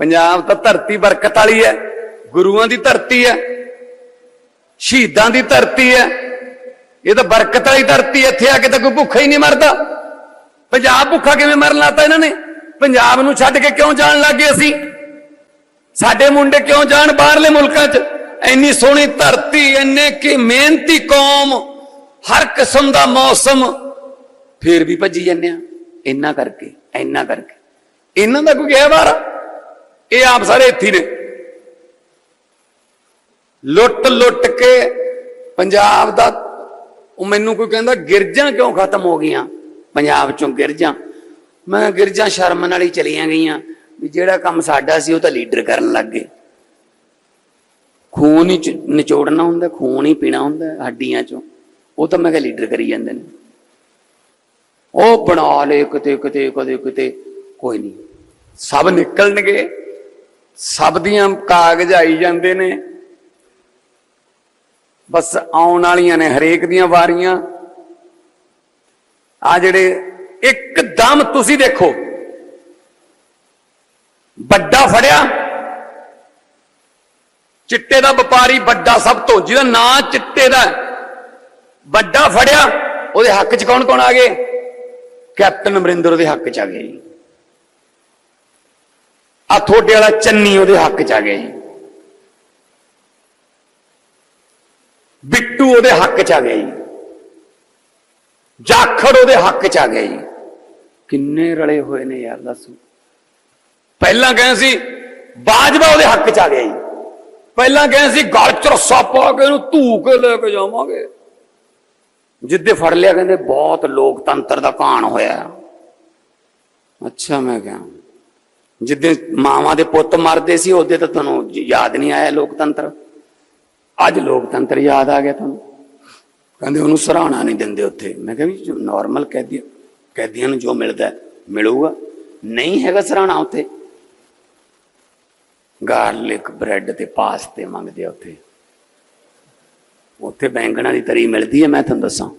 ਪੰਜਾਬ ਤਾਂ ਧਰਤੀ ਬਰਕਤ ਵਾਲੀ ਹੈ, ਗੁਰੂਆਂ ਦੀ ਧਰਤੀ ਹੈ, ਸ਼ਹੀਦਾਂ ਦੀ ਧਰਤੀ ਹੈ। ਇਹ ਤਾਂ ਬਰਕਤ ਵਾਲੀ ਧਰਤੀ ਇੱਥੇ ਆ ਕੇ ਤਾਂ ਕੋਈ ਭੁੱਖਾ ਹੀ ਨਹੀਂ ਮਰਦਾ। ਪੰਜਾਬ ਭੁੱਖਾ ਕਿਵੇਂ ਮਰਨ ਲਾਤਾ ਇਹਨਾਂ ਨੇ? ਪੰਜਾਬ ਨੂੰ ਛੱਡ ਕੇ ਕਿਉਂ ਜਾਣ ਲੱਗੇ ਅਸੀਂ? ਸਾਡੇ ਮੁੰਡੇ ਕਿਉਂ ਜਾਣ ਬਾਹਰਲੇ ਮੁਲਕਾਂ 'ਚ? ਇੰਨੀ ਸੋਹਣੀ ਧਰਤੀ, ਇੰਨੇ ਕੀ ਮਿਹਨਤੀ ਕੌਮ, ਹਰ ਕਿਸਮ ਦਾ ਮੌਸਮ। ਫੇਰ ਵੀ ਭੱਜੀ ਜਾਂਦੇ ਆ, ਇੰਨਾ ਕਰਕੇ ਇੰਨਾ ਕਰਕੇ। ਇਹਨਾਂ ਦਾ ਕੋਈ ਗਿਆ ਵਾਰਾ ਇਹ ਆਪ ਸਾਰੇ ਇੱਥੇ ਨੇ। ਲੁੱਟ ਲੁੱਟ ਕੇ ਪੰਜਾਬ ਦਾ, ਉਹ ਮੈਨੂੰ ਕੋਈ ਕਹਿੰਦਾ ਗਿਰਜਾਂ ਕਿਉਂ ਖਤਮ ਹੋ ਗਈਆਂ? ਪੰਜਾਬ ਚੋਂ ਗਿਰਜਾਂ। ਮੈਂ ਕਿਹਾ ਗਿਰਜਾਂ ਸ਼ਰਮ ਨਾਲ ਹੀ ਚਲੀਆਂ ਗਈਆਂ। ਵੀ ਜਿਹੜਾ ਕੰਮ ਸਾਡਾ ਸੀ, ਉਹ ਤਾਂ ਲੀਡਰ ਕਰਨ ਲੱਗ ਗਏ। ਖੂਨ ਹੀ ਨਿਚੋੜਨਾ ਹੁੰਦਾ, ਖੂਨ ਹੀ ਪੀਣਾ ਹੁੰਦਾ ਹੱਡੀਆਂ ਚੋਂ। ਉਹ ਤਾਂ ਮੈਂ ਕਿਹਾ ਲੀਡਰ ਕਰੀ ਜਾਂਦੇ ਨੇ। ਉਹ ਬਣਾ ਲੇ ਕਿਤੇ ਕਿਤੇ ਕਦੇ ਕਿਤੇ ਕੋਈ ਨਹੀਂ। ਸਭ ਨਿਕਲਣਗੇ। ਸਭ ਦੀਆਂ ਕਾਗਜ਼ ਆਈ ਜਾਂਦੇ ਨੇ। ਬਸ ਆਉਣ ਵਾਲੀਆਂ ਨੇ ਹਰੇਕ ਦੀਆਂ ਵਾਰੀਆਂ। ਆ ਜਿਹੜੇ ਇੱਕਦਮ ਤੁਸੀਂ ਦੇਖੋ, ਵੱਡਾ ਫੜਿਆ। ਚਿੱਟੇ ਦਾ ਵਪਾਰੀ ਵੱਡਾ ਸਭ ਤੋਂ, ਜਿਹਦਾ ਨਾਂ ਚਿੱਟੇ ਦਾ ਵੱਡਾ ਫੜਿਆ, ਉਹਦੇ ਹੱਕ 'ਚ ਕੌਣ ਕੌਣ ਆ ਗਏ? ਕੈਪਟਨ ਅਮਰਿੰਦਰ ਉਹਦੇ ਹੱਕ 'ਚ ਆ ਗਏ। ਜੀ ਆ ਥੋੜੇ ਵਾਲਾ ਚੰਨੀ ਉਹਦੇ ਹੱਕ 'ਚ ਆ ਗਿਆ ਜੀ। ਬਿੱਟੂ ਉਹਦੇ ਹੱਕ 'ਚ ਆ ਗਿਆ ਜੀ। ਜਾਖੜ ਉਹਦੇ ਹੱਕ 'ਚ ਆ ਗਿਆ ਜੀ। ਕਿੰਨੇ ਰਲੇ ਹੋਏ ਨੇ ਯਾਰ ਦੱਸੋ। ਪਹਿਲਾਂ ਕਹੇ ਸੀ ਬਾਜਵਾ ਉਹਦੇ ਹੱਕ 'ਚ ਆ ਗਿਆ ਜੀ। ਪਹਿਲਾਂ ਕਹੇ ਸੀ ਗਲ 'ਚ ਰੱਸਾ ਪਾ ਕੇ ਇਹਨੂੰ ਧੂ ਕੇ ਲੈ ਕੇ ਜਾਵਾਂਗੇ। ਜਿੱਦੇ ਫੜ ਲਿਆ ਕਹਿੰਦੇ ਬਹੁਤ ਲੋਕਤੰਤਰ ਦਾ ਕਾਣ ਹੋਇਆ। ਅੱਛਾ ਮੈਂ ਕਿਹਾ। ਜਿੱਦੇ ਮਾਵਾਂ ਦੇ ਪੁੱਤ ਮਰਦੇ ਸੀ, ਉਹਦੇ ਤਾਂ ਤੁਹਾਨੂੰ ਯਾਦ ਨਹੀਂ ਆਇਆ ਲੋਕਤੰਤਰ? ਅੱਜ ਲੋਕਤੰਤਰ ਯਾਦ ਆ ਗਿਆ ਤੁਹਾਨੂੰ? ਕਹਿੰਦੇ ਉਹਨੂੰ ਸਰਾਹਣਾ ਨਹੀਂ ਦਿੰਦੇ ਉੱਥੇ। ਮੈਂ ਕਿਹਾ ਵੀ ਨਾਰਮਲ ਕੈਦੀ ਕੈਦੀਆਂ ਨੂੰ ਜੋ ਮਿਲਦਾ ਮਿਲੂਗਾ। ਨਹੀਂ ਹੈਗਾ ਸਰਾਹਣਾ ਉੱਥੇ। ਗਾਰਲਿਕ ਬ੍ਰੈਡ ਤੇ ਪਾਸਤੇ ਮੰਗਦੇ ਆ ਉੱਥੇ। ਉੱਥੇ ਬੈਂਗਣਾ ਦੀ ਤਰੀ ਮਿਲਦੀ ਹੈ, ਮੈਂ ਤੁਹਾਨੂੰ ਦੱਸਾਂ।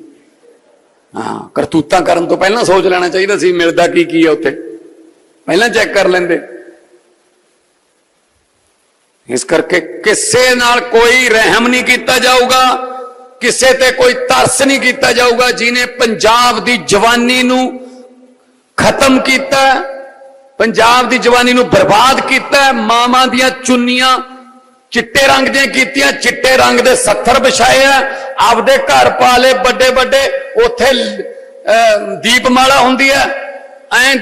ਹਾਂ, ਕਰਤੂਤਾਂ ਕਰਨ ਤੋਂ ਪਹਿਲਾਂ ਸੋਚ ਲੈਣਾ ਚਾਹੀਦਾ ਸੀ, ਮਿਲਦਾ ਕੀ ਕੀ ਹੈ ਉੱਥੇ? ਪਹਿਲਾਂ ਚੈੱਕ ਕਰ ਲੈਂਦੇ। ਇਸ ਕਰਕੇ ਕਿਸੇ ਨਾਲ ਕੋਈ ਰਹਿਮ ਨਹੀਂ ਕੀਤਾ ਜਾਊਗਾ ਕਿਸੇ ਤੇ ਕੋਈ ਤਰਸ ਨਹੀਂ ਕੀਤਾ ਜਾਊਗਾ ਜਿਨੇ ਪੰਜਾਬ ਦੀ ਜਵਾਨੀ ਨੂੰ ਖਤਮ ਕੀਤਾ ਪੰਜਾਬ ਦੀ ਜਵਾਨੀ ਨੂੰ ਬਰਬਾਦ ਕੀਤਾ ਮਾਵਾਂ ਦੀਆਂ ਚੁੰਨੀਆਂ ਚਿੱਟੇ ਰੰਗ ਦੀਆਂ ਕੀਤੀਆਂ ਚਿੱਟੇ ਰੰਗ ਦੇ ਸੱਥਰ ਵਿਛਾਏ ਆ ਆਪਦੇ ਘਰ ਪਾ ਲਏ ਵੱਡੇ ਵੱਡੇ ਉੱਥੇ ਅਹ, ਦੀਪਮਾਲਾ ਹੁੰਦੀ ਹੈ ਐਂ